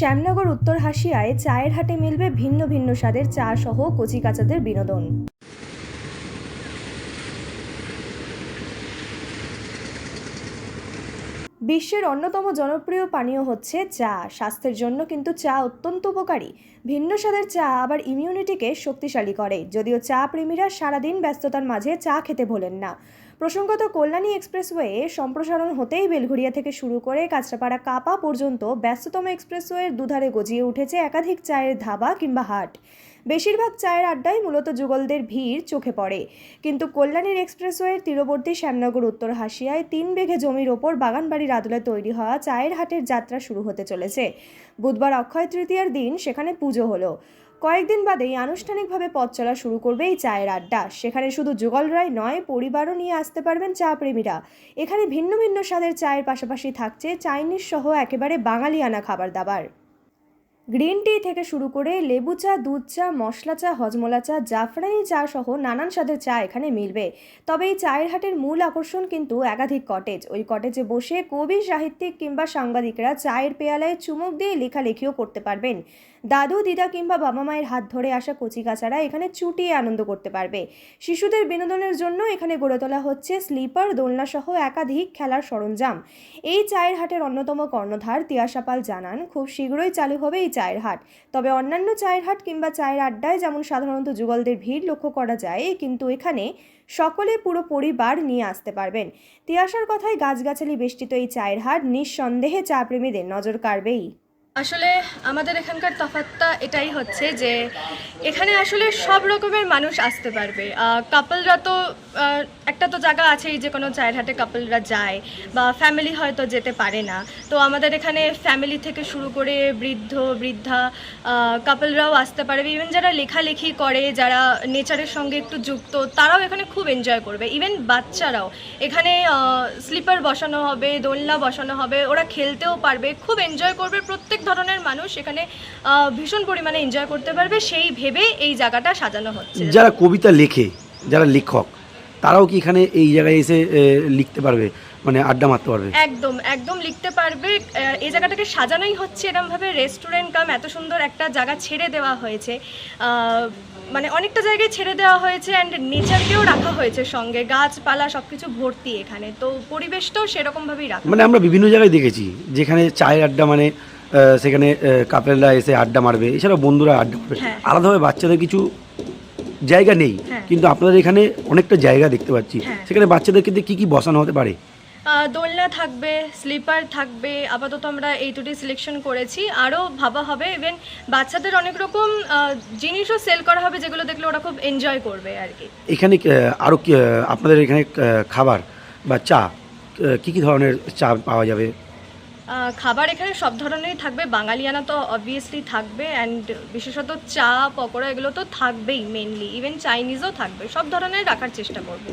শ্যামনগর, উত্তর হাসিয়ায় চায়ের হাটে মিলবে ভিন্ন ভিন্ন স্বাদের চা সহ কচিকাচাদের বিনোদন। বিশ্বের অন্যতম জনপ্রিয় পানীয় হচ্ছে চা। স্বাস্থ্যের জন্য কিন্তু চা অত্যন্ত উপকারী। ভিন্ন স্বাদের চা আবার ইমিউনিটিকে শক্তিশালী করে। যদিও চা প্রেমীরা সারাদিন ব্যস্ততার মাঝে চা খেতে ভোলেন না। প্রসঙ্গত কল্যাণী এক্সপ্রেসওয়ে সম্প্রসারণ হতেই বেলঘড়িয়া থেকে শুরু করে কাঁচরাপাড়া কাপা পর্যন্ত ব্যস্ততম এক্সপ্রেসওয়ের দুধারে গজিয়ে উঠেছে একাধিক চায়ের ধাবা কিংবা হাট। বেশিরভাগ চায়ের আড্ডায় মূলত যুগলদের ভিড় চোখে পড়ে। কিন্তু কল্যাণীর এক্সপ্রেসওয়ের তীরবর্তী শ্যামনগর, উত্তর হাসিয়ায় তিন বিঘে জমির ওপর বাগানবাড়ির আদলে তৈরি হওয়া চায়ের হাটের যাত্রা শুরু হতে চলেছে। বুধবার অক্ষয় তৃতীয়ার দিন সেখানে পুজো হলো। কয়েকদিন বাদেই আনুষ্ঠানিকভাবে পথ চলা শুরু করবে এই চায়ের আড্ডা। সেখানে শুধু যুগল রায় নয়, পরিবারও নিয়ে আসতে পারবেন চা প্রেমীরা এখানে ভিন্ন ভিন্ন স্বাদের চায়ের পাশাপাশি থাকছে চাইনিজ সহ একেবারে বাঙালিয়ানা খাবার দাবার। গ্রিন টি থেকে শুরু করে লেবু চা, দুধ চা, মশলা চা, হজমলা চা, জাফরানি চা সহ নানান স্বাদের চা এখানে মিলবে। তবে এই চায়ের হাটের মূল আকর্ষণ কিন্তু একাধিক কটেজ ওই কটেজে বসে কবি, সাহিত্যিক কিংবা সাংবাদিকরা চায়ের পেয়ালায় চুমুক দিয়ে লেখালেখিও করতে পারবেন। দাদু, দিদা কিংবা বাবা মায়ের হাত ধরে আসা কচিকাচারা এখানে চুটিয়ে আনন্দ করতে পারবে। শিশুদের বিনোদনের জন্য এখানে গড়ে তোলা হচ্ছে স্লিপার, দোলনা সহ একাধিক খেলার সরঞ্জাম। এই চায়ের হাটের অন্যতম কর্ণধার তিয়াশা পাল জানান, খুব শীঘ্রই চালু হবে এই চায়ের হাট তবে অন্যান্য চায়ের হাট কিংবা চায়ের আড্ডায় যেমন সাধারণত যুগলদের ভিড় লক্ষ্য করা যায়, কিন্তু এখানে সকলে পুরো পরিবার নিয়ে আসতে পারবেন। তিয়াসার কথায় গাছগাছালি বেষ্টিত এই চায়ের হাট নিঃসন্দেহে চা প্রেমীদের নজর কাড়বেই। আসলে আমাদের এখানকার তফাৎটা এটাই হচ্ছে যে এখানে আসলে সব রকমের মানুষ আসতে পারবে। কাপলরা তো একটা তো জায়গা আছেই যে কোনো চায়ের হাটে কাপলরা যায় বা ফ্যামিলি হয়তো যেতে পারে না। তো আমাদের এখানে ফ্যামিলি থেকে শুরু করে বৃদ্ধ, বৃদ্ধা কাপলরাও আসতে পারবে। ইভেন যারা লেখালেখি করে, যারা নেচারের সঙ্গে একটু যুক্ত, তারাও এখানে খুব এনজয় করবে। ইভেন বাচ্চারাও। এখানে স্লিপার বসানো হবে, দোলনা বসানো হবে, ওরা খেলতেও পারবে, খুব এনজয় করবে প্রত্যেক ধরনের মানুষ এখানে ভীষণ পরিমাণে এনজয় করতে পারবে। সেই ভেবে এই জায়গাটা সাজানো হচ্ছে। যারা কবিতা লেখে, যারা লেখক, তারাও কি এখানে এই জায়গায় এসে লিখতে পারবে? মানে আড্ডা মারতে পারবে? একদম একদম লিখতে পারবে। এই জায়গাটাকে সাজানোই হচ্ছে এরমভাবে রেস্টুরেন্ট কাম এত সুন্দর একটা জায়গা ছেড়ে দেওয়া হয়েছে। মানে অনেকটা জায়গায় ছেড়ে দেওয়া হয়েছে অ্যান্ড নেচারকেও রাখা হয়েছে সঙ্গে। গাছপালা সব কিছু ভর্তি এখানে। তো পরিবেশটাও সেরকমভাবেই রাখা। মানে আমরা বিভিন্ন জায়গায় দেখেছি যেখানে চায়ের আড্ডা মানে সেখানে কাপেলরা এসে আড্ডা মারবে। এছাড়া বন্ধুরা আড্ডা মারবে। হ্যাঁ। আলাদাভাবে বাচ্চাদের কিছু জায়গা নেই। হ্যাঁ। কিন্তু আপনাদের এখানে অনেকটা জায়গা দেখতে পাচ্ছি। হ্যাঁ। সেখানে বাচ্চাদের ক্ষেত্রে কী কী বসানো হতে পারে? দোলনা থাকবে স্লিপার থাকবে আপাতত আমরা এই দুটি সিলেকশন করেছি। আরও ভাবা হবে ইভেন বাচ্চাদের অনেক রকম জিনিসও সেল করা হবে যেগুলো দেখলে ওরা খুব এনজয় করবে আর কি। এখানে আরও আপনাদের এখানে খাবার বা চা কী কি কি ধরনের চা পাওয়া যাবে? খাবার এখানে সব ধরনেরই থাকবে। বাঙালিয়ানা তো অবভিয়াসলি থাকবে অ্যান্ড বিশেষত চা পকোড়া এগুলো তো থাকবেই মেনলি ইভেন চাইনিজও থাকবে। সব ধরনের রাখার চেষ্টা করব।